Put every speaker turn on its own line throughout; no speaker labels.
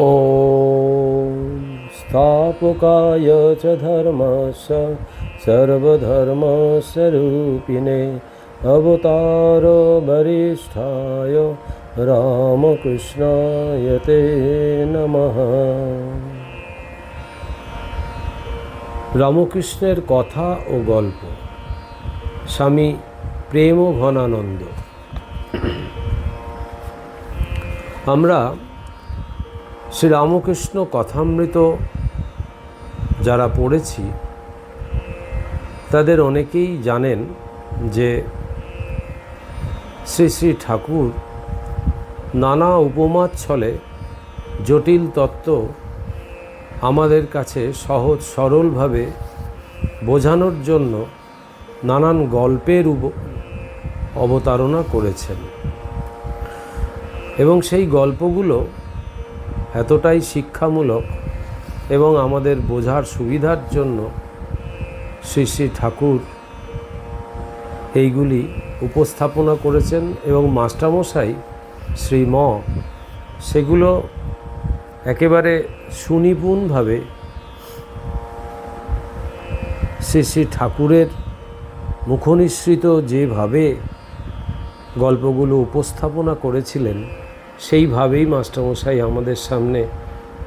ॐ स्थापकाय च धर्मस्य सर्वधर्मस्वरूपिणे अवतार वरिष्ठाय रामकृष्णाय ते নমঃ রামকৃষ্ণের কথা ও গল্প স্বামী প্রেম ঘনানন্দ আমরা শ্রী রামকৃষ্ণ কথামৃত যারা পড়েছি, তাদের অনেকেই জানেন যে শ্রী শ্রী ঠাকুর নানা উপমার ছলে জটিল তত্ত্ব আমাদের কাছে সহজ সরলভাবে বোঝানোর জন্য নানান গল্পের অবতারণা করেছেন। এবং সেই গল্পগুলো এতটাই শিক্ষামূলক এবং আমাদের বোঝার সুবিধার জন্য শ্রী শ্রী ঠাকুর এইগুলি উপস্থাপনা করেছেন এবং মাস্টারমশাই শ্রী ম সেগুলো একেবারে সুনিপুণভাবে শ্রী শ্রী ঠাকুরের মুখনিসৃত যেভাবে গল্পগুলো উপস্থাপনা করেছিলেন সেইভাবেই মাস্টারমশাই আমাদের সামনে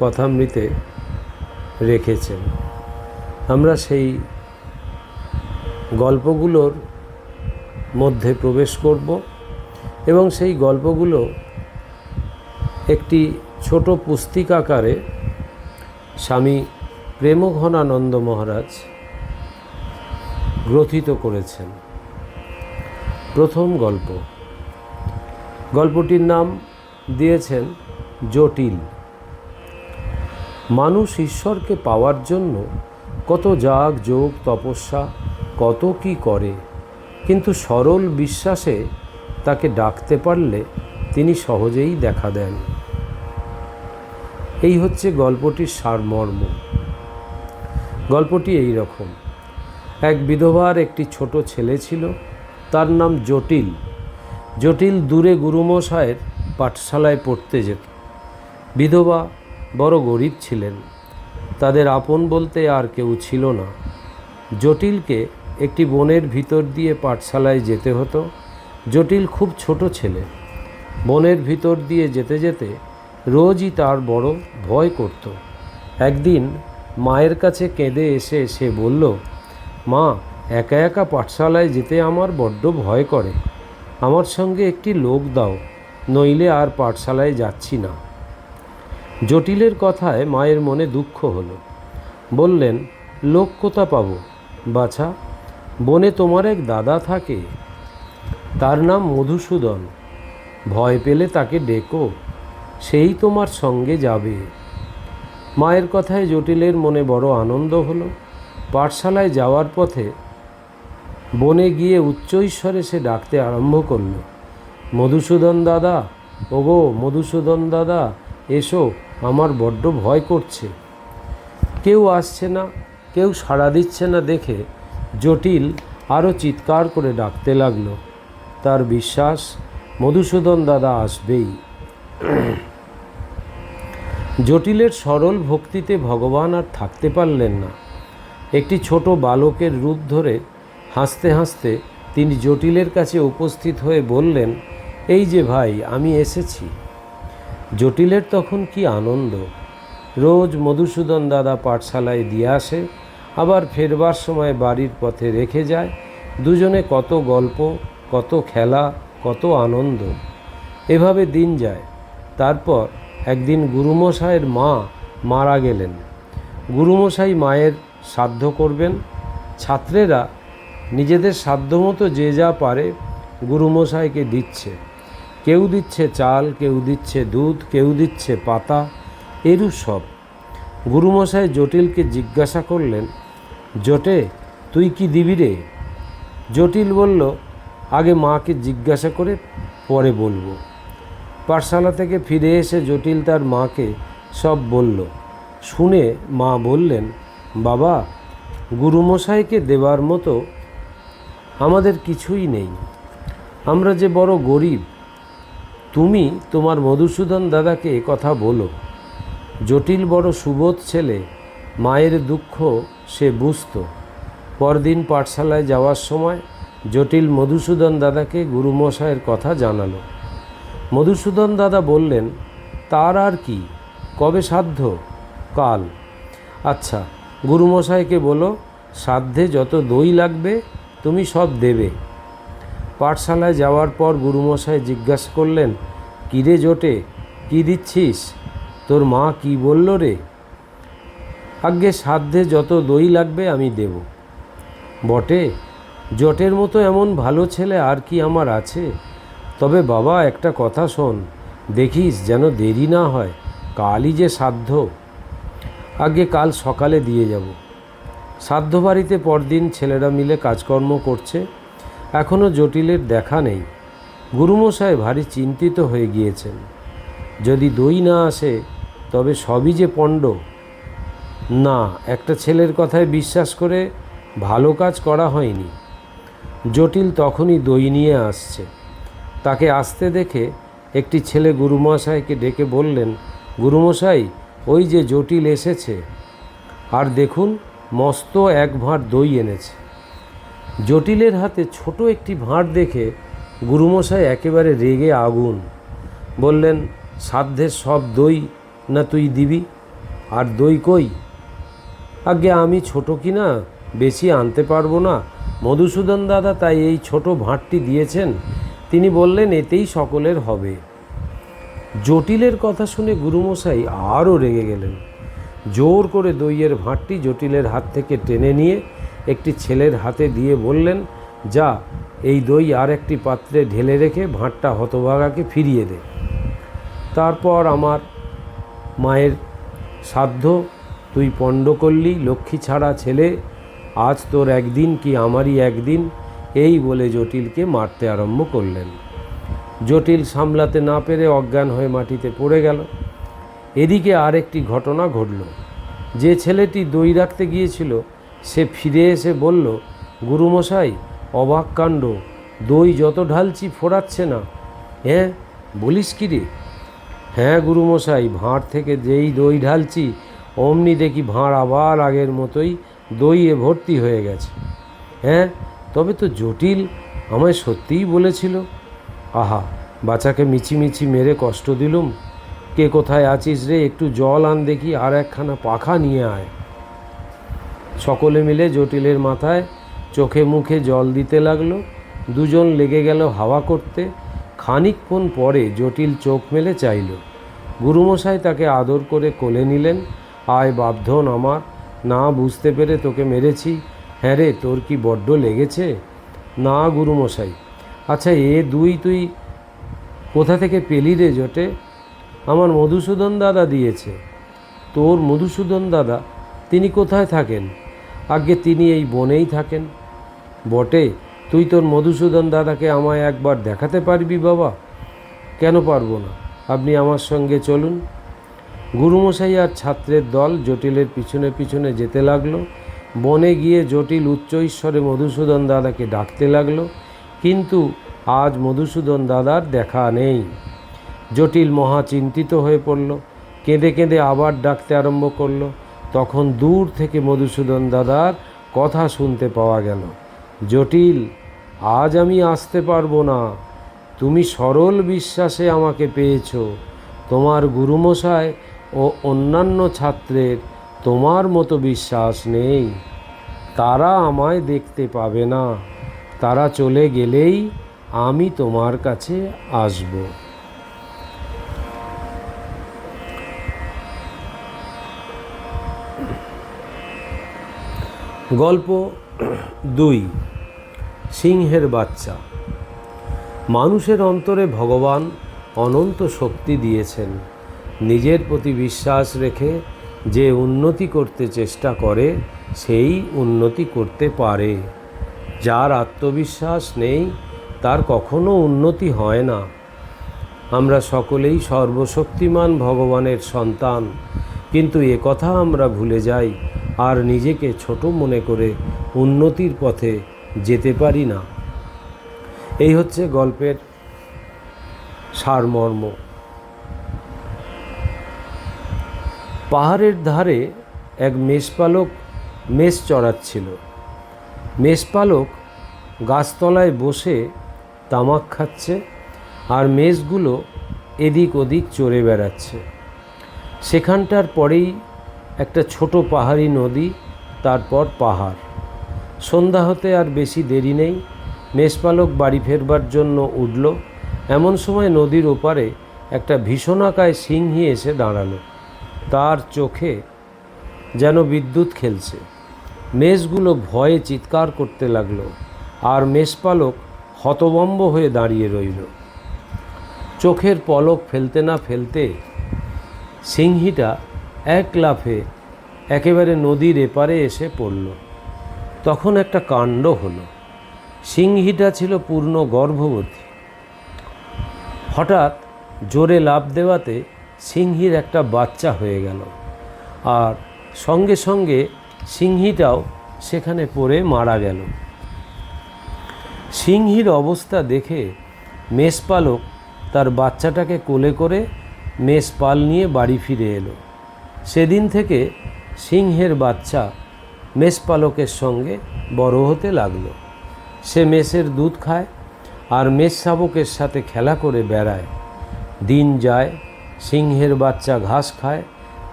কথামৃতে রেখেছেন। আমরা সেই গল্পগুলোর মধ্যে প্রবেশ করব এবং সেই গল্পগুলো একটি ছোট পুস্তিকাকারে স্বামী প্রেমঘনানন্দ মহারাজ গ্রথিত করেছেন। প্রথম গল্প। গল্পটির নাম দিয়েছেন জটিল। মানুষ ঈশ্বরকে পাওয়ার জন্য কত যাগ, যোগ, তপস্যা, কত কি করে, কিন্তু সরল বিশ্বাসে তাকে ডাকতে পারলে তিনি সহজেই দেখা দেন। এই হচ্ছে গল্পটির সারমর্ম। গল্পটি এই রকম। এক বিধবার একটি ছোট ছেলে ছিল, তার নাম জটিল। জটিল দূরে গুরুমশায়ের পাঠশালায় পড়তে যেত। বিধবা বড় গরিব ছিলেন। তাদের আপন বলতে আর কেউ ছিল না। জটিলকে একটি বনের ভিতর দিয়ে পাঠশালায় যেতে হতো। জটিল খুব ছোট ছেলে। বনের ভিতর দিয়ে যেতে যেতে রোজই তার বড় ভয় করত। একদিন মায়ের কাছে কেঁদে এসে সে বলল, মা, একা একা পাঠশালায় যেতে আমার বড্ড ভয় করে। আমার সঙ্গে একটি লোক দাও। নইলে আর পাঠশালায় যাচ্ছি না। জটিলের কথায় মায়ের মনে দুঃখ হলো। বললেন, লোক কোথা পাবো? বাছা, বনে তোমার এক দাদা থাকে। তার নাম মধুসূদন। ভয় পেলে তাকে ডেকো, সেই তোমার সঙ্গে যাবে। মায়ের কথায় জটিলের মনে বড় আনন্দ হলো। পাঠশালায় যাওয়ার পথে বনে গিয়ে উচ্চৈস্বরে সে ডাকতে আরম্ভ করল। মধুসূদন দাদা, ওগো মধুসূদন দাদা, এসো, আমার বড্ড ভয় করছে। কেউ আসছে না, কেউ সাড়া দিচ্ছে না দেখে জটিল আরও চিৎকার করে ডাকতে লাগল। তার বিশ্বাস, মধুসূদন দাদা আসবেই। জটিলের সরল ভক্তিতে ভগবান আর থাকতে পারলেন না। একটি ছোট বালকের রূপ ধরে হাসতে হাসতে তিনি জটিলের কাছে উপস্থিত হয়ে বললেন এই যে ভাই, আমি এসেছি। জটিলের তখন কি আনন্দ? রোজ মধুসূদন দাদা পাঠশালায় দিয়ে আসে, আবার ফেরবার সময় বাড়ির পথে রেখে যায়। দুজনে কত গল্প, কত খেলা, কত আনন্দ। এভাবে দিন যায়। তারপর একদিন গুরুমশাইয়ের মা মারা গেলেন। গুরুমশাই মায়ের সাধ্য করবেন। ছাত্রেরা নিজেদের সাধ্যমতো যে যা পারে গুরুমশাইকে দিচ্ছে। কেউ দিচ্ছে চাল, কেউ দিচ্ছে দুধ, কেউ দিচ্ছে পাতা। এরু সব। গুরুমশাই জটিলকে জিজ্ঞাসা করলেন, জটে, তুই কি দিবি রে? জটিল বলল, আগে মাকে জিজ্ঞাসা করে পরে বলব। পাঠশালা থেকে ফিরে এসে জটিল তার মাকে সব বলল। শুনে মা বললেন, বাবা, গুরুমশাইকে দেবার মতো আমাদের কিছুই নেই। আমরা যে বড় গরিব তুমি তোমার মধুসূদন দাদাকে কথা বলো। জটিল বড় সুবোধ ছেলে, মায়ের দুঃখ সে বুঝত। পরদিন পাঠশালায় যাওয়ার সময় জটিল মধুসূদন দাদাকে গুরুমশায়ের কথা জানালো। মধুসূদন দাদা বললেন, তার আর কি? কবে সাধ্য? কাল। আচ্ছা গুরুমশাইকে বলো, সাধ্যে যত দই লাগবে, তুমি সব দেবে। পাঠশালায় যাওয়ার পর গুরুমশাই জিজ্ঞাসা করলেন, কিরে জোটে, কি দিচ্ছিস? তোর মা কি বলল রে? আজ্ঞে, সাধ্যে যত দই লাগবে আমি দেব। বটে, জটের মতো এমন ভালো ছেলে আর কি আমার আছে? তবে বাবা, একটা কথা শোন, দেখিস যেন দেরি না হয়, কালই যে সাধ্য। আগে কাল সকালে দিয়ে যাব। সাধ্য বাড়িতে পরদিন ছেলেরা মিলে কাজকর্ম করছে? এখনও জটিলের দেখা নেই। গুরুমশাই ভারী চিন্তিত হয়ে গিয়েছেন। যদি দই না আসে, তবে সবই যে পণ্ড। না, একটা ছেলের কথায় বিশ্বাস করে ভালো কাজ করা হয়নি। জটিল তখনই দই নিয়ে আসছে। তাকে আসতে দেখে একটি ছেলে গুরুমশাইকে ডেকে বললেন, গুরুমশাই, ওই যে জটিল এসেছে। আর দেখুন, মস্ত এক ভাঁড় দই এনেছে। জটিলের হাতে ছোট একটি ভাঁড় দেখে গুরুমশাই একেবারে রেগে আগুন। বললেন সাধ্যের সব দই না তুই দিবি? আর দই কই? আগে আমি ছোট কি না, বেশি আনতে পারব না। মধুসূদন দাদা তাই এই ছোট ভাঁড়টি দিয়েছেন। তিনি বললেন, এতেই সকলের হবে। জটিলের কথা শুনে গুরুমশাই আরও রেগে গেলেন। জোর করে দইয়ের ভাঁড়টি জটিলের হাত থেকে টেনে নিয়ে একটি ছেলের হাতে দিয়ে বললেন, যা, এই দই আর একটি পাত্রে ঢেলে রেখে ভাঁড়টা হতভাগাকে ফিরিয়ে দে। তারপর আমার মায়ের সাধ্য, তুই পণ্ড করলি, লক্ষ্মী ছাড়া ছেলে, আজ তোর একদিন কি আমারই একদিন? এই বলে জটিলকে মারতে আরম্ভ করলেন। জটিল সামলাতে না পেরে অজ্ঞান হয়ে মাটিতে পড়ে গেল। এদিকে আরেকটি ঘটনা ঘটল। যে ছেলেটি দই রাখতে গিয়েছিল সে ফিরে এসে বলল, গুরুমশাই, অবাক কাণ্ড, দই যত ঢালছি ফোরাচ্ছে না। হ্যাঁ বলিস কি রে? হ্যাঁ গুরুমশাই, ভাঁড় থেকে যেই দই ঢালছি, অমনি দেখি ভাঁড় আবার আগের মতোই দইয়ে ভর্তি হয়ে গেছে। হ্যাঁ তবে তো জটিল, আমায় সত্যিই বলেছিল। আহা, বাচ্চাকে মিছিমিছি মেরে কষ্ট দিলুম। কে কোথায় আছিস রে? একটু জল আন দেখি, আর একখানা পাখা নিয়ে আয়। সকলে মিলে জটিলের মাথায় চোখে মুখে জল দিতে লাগল। দুজন লেগে গেল হাওয়া করতে। খানিকক্ষণ পরে জটিল চোখ মেলে চাইল। গুরুমশাই তাকে আদর করে কোলে নিলেন। আয় বাপধন আমার, না বুঝতে পেরে তোকে মেরেছি। হ্যাঁ রে, তোর কি বড্ড লেগেছে? না গুরুমশাই। আচ্ছা এ দুই তুই কোথা থেকে পেলি রে জোটে? আমার মধুসূদন দাদা দিয়েছে। তোর মধুসূদন দাদা, তিনি কোথায় থাকেন? আগে তিনি এই বনেই থাকেন। বটে, তুই তোর মধুসূদন দাদাকে আমায় একবার দেখাতে পারবি বাবা? কেন পারব না? আপনি আমার সঙ্গে চলুন। গুরুমশাই আর ছাত্রের দল জটিলের পিছনে পিছনে যেতে লাগল। বনে গিয়ে জটিল উচ্চ ঈশ্বরে মধুসূদন দাদাকে ডাকতে লাগল, কিন্তু আজ মধুসূদন দাদার দেখা নেই। জটিল মহা চিন্তিত হয়ে পড়ল, কেঁদে কেঁদে আবার ডাকতে আরম্ভ করল। তখন দূর থেকে মধুসূদন দাদার কথা শুনতে পাওয়া গেল। জটিল, আজ আমি আসতে পারব না। তুমি সরল বিশ্বাসে আমাকে পেয়েছ। তোমার গুরুমশায় ও অন্যান্য ছাত্রের তোমার মতো বিশ্বাস নেই। তারা আমায় দেখতে পাবে না। তারা চলে গেলেই আমি তোমার কাছে আসব। গল্প দুই, সিংহের বাচ্চা। মানুষের অন্তরে ভগবান অনন্ত শক্তি দিয়েছেন। নিজের প্রতি বিশ্বাস রেখে যে উন্নতি করতে চেষ্টা করে, সেই উন্নতি করতে পারে। যার আত্মবিশ্বাস নেই, তার কখনো উন্নতি হয় না। আমরা সকলেই সর্বশক্তিমান ভগবানের সন্তান, কিন্তু এ কথা আমরা ভুলে যাই। আর নিজেকে ছোট মনে করে উন্নতির পথে যেতে পারি না। এই হচ্ছে গল্পের সারমর্ম। পাহাড়ের ধারে এক মেষপালক মেষ চড়াচ্ছিল। মেষপালক গাছতলায় বসে তামাক খাচ্ছে আর মেষগুলো এদিক ওদিক চড়ে বেড়াচ্ছে। সেখানটার পরেই একটা ছোট পাহাড়ি নদী, তারপর পাহাড়। সন্ধ্যা হতে আর বেশি দেরি নেই, মেষপালক বাড়ি ফেরবার জন্য উঠল। এমন সময় নদীর ওপারে একটা ভীষণাকায় সিংহী এসে দাঁড়াল। তার চোখে যেন বিদ্যুৎ খেলছে। মেষগুলো ভয়ে চিৎকার করতে লাগল আর মেষপালক হতবম্ব হয়ে দাঁড়িয়ে রইল। চোখের পলক ফেলতে না ফেলতে সিংহীটা এক লাফে একেবারে নদীর এপারে এসে পড়ল। তখন একটা কাণ্ড হলো। সিংহীটা ছিল পূর্ণ গর্ভবতী। হঠাৎ জোরে লাফ দেওয়াতে সিংহীর একটা বাচ্চা হয়ে গেল আর সঙ্গে সঙ্গে সিংহীটাও সেখানে পড়ে মারা গেল। সিংহীর অবস্থা দেখে মেষপালক তার বাচ্চাটাকে কোলে করে মেষপাল নিয়ে বাড়ি ফিরে এলো। সেদিন থেকে সিংহের বাচ্চা মেষপালকের সঙ্গে বড় হতে লাগল। সে মেষের দুধ খায় আর মেষ শাবকের সাথে খেলা করে বেড়ায়। দিন যায়, সিংহের বাচ্চা ঘাস খায়,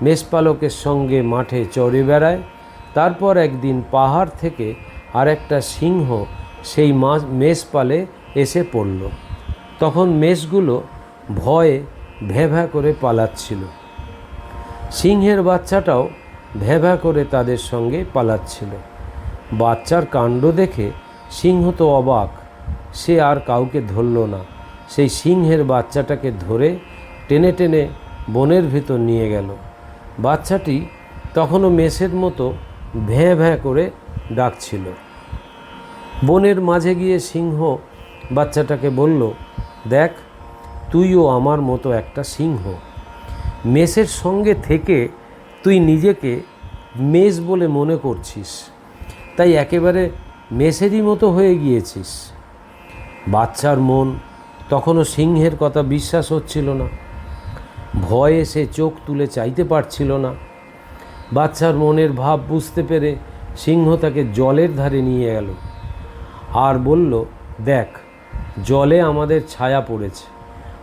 মেষপালকের সঙ্গে মাঠে চড়ে বেড়ায়। তারপর একদিন পাহাড় থেকে আরেকটা সিংহ সেই মেষপালে এসে পড়ল। তখন মেষগুলো ভয়ে ভ্যাঁ ভ্যাঁ করে পালাচ্ছিল। সিংহের বাচ্চাটাও ভ্যাঁ করে তাদের সঙ্গে পালাচ্ছিল। বাচ্চার কাণ্ড দেখে সিংহ তো অবাক। সে আর কাউকে ধরল না। সেই সিংহের বাচ্চাটাকে ধরে টেনে টেনে বনের ভিতর নিয়ে গেল। বাচ্চাটি তখনও মেষের মতো ভ্যাঁ ভ্যাঁ করে ডাকছিল। বনের মাঝে গিয়ে সিংহ বাচ্চাটাকে বলল, দেখ, তুইও আমার মতো একটা সিংহ। মেষের সঙ্গে থেকে তুই নিজেকে মেষ বলে মনে করছিস। তাই একেবারে মেষেরই মতো হয়ে গিয়েছিস। বাচ্চার মন তখনও সিংহের কথা বিশ্বাস হচ্ছিল না। ভয়ে সে চোখ তুলে চাইতে পারছিল না। বাচ্চার মনের ভাব বুঝতে পেরে সিংহ তাকে জলের ধারে নিয়ে গেল। আর বলল, দেখ, জলে আমাদের ছায়া পড়েছে।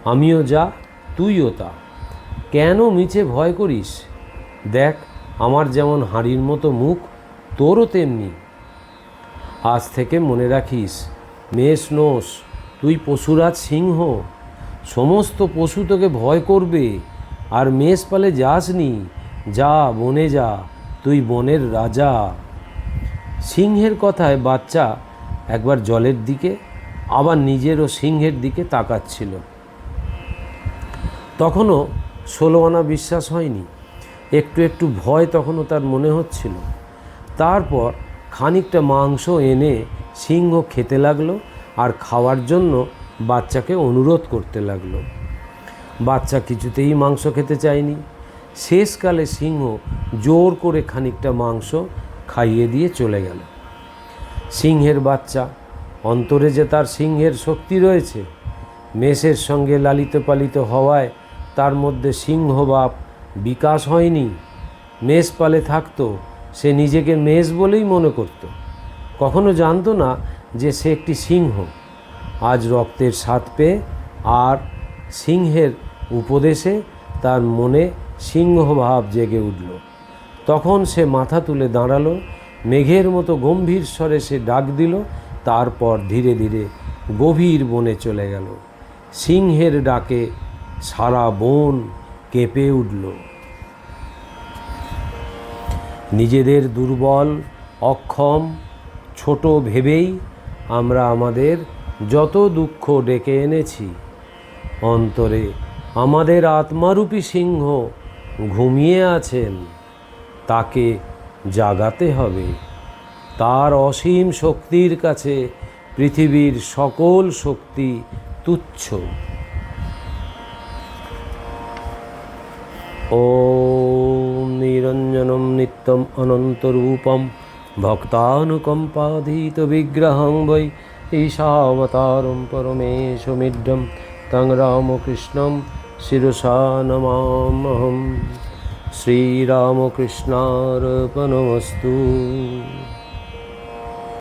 আমিও যা, তুইও তা। কেন মিছে ভয় করিস? দেখ, আমার যেমন হাঁড়ির মতো মুখ, তোরও তেমনি। আজ থেকে মনে রাখিস, মেষ নোস তুই পশুরাজ সিংহ। সমস্ত পশু তোকে ভয় করবে, আর মেষ পালে যাসনি, যা বনে যা, তুই বনের রাজা। সিংহের কথায় বাচ্চা একবার জলের দিকে, আবার নিজেরও সিংহের দিকে তাকাচ্ছিল। তখনও ষোলো আনা বিশ্বাস হয়নি। একটু একটু ভয় তখনও তার মনে হচ্ছিল। তারপর খানিকটা মাংস এনে সিংহ খেতে লাগল আর খাওয়ার জন্য বাচ্চাকে অনুরোধ করতে লাগল। বাচ্চা কিছুতেই মাংস খেতে চায়নি। শেষকালে সিংহ জোর করে খানিকটা মাংস খাইয়ে দিয়ে চলে গেল। সিংহের বাচ্চা, অন্তরে যে তার সিংহের শক্তি রয়েছে, মেষের সঙ্গে লালিত পালিত হওয়ায় তার মধ্যে সিংহভাব বিকাশ হয়নি মেষ পালে থাকতো, সে নিজেকে মেষ বলেই মনে করত। কখনো জানতো না যে সে একটি সিংহ। আজ রক্তের স্বাদ পেয়ে আর সিংহের উপদেশে তার মনে সিংহভাব জেগে উঠল। তখন সে মাথা তুলে দাঁড়াল, মেঘের মতো গম্ভীর স্বরে সে ডাক দিল, তারপর ধীরে ধীরে গভীর বনে চলে গেল। সিংহের ডাকে সারা বন কেঁপে উঠল। নিজেদের দুর্বল অক্ষম ছোট ভেবেই আমরা আমাদের যত দুঃখ ডেকে এনেছি, অন্তরে আমাদের আত্মারূপী সিংহ ঘুমিয়ে আছেন, তাকে জাগাতে হবে। তার অসীম শক্তির কাছে পৃথিবীর সকল শক্তি তুচ্ছ। ॐ निरञ्जनं नित्यम् अनन्तरूपं भक्तानुकम्पाधीतविग्रहं वै ईशावतारं परमेशमिड्डं तं रामकृष्णं शिरसा नमामहं श्रीरामकृष्णार्पणमस्तु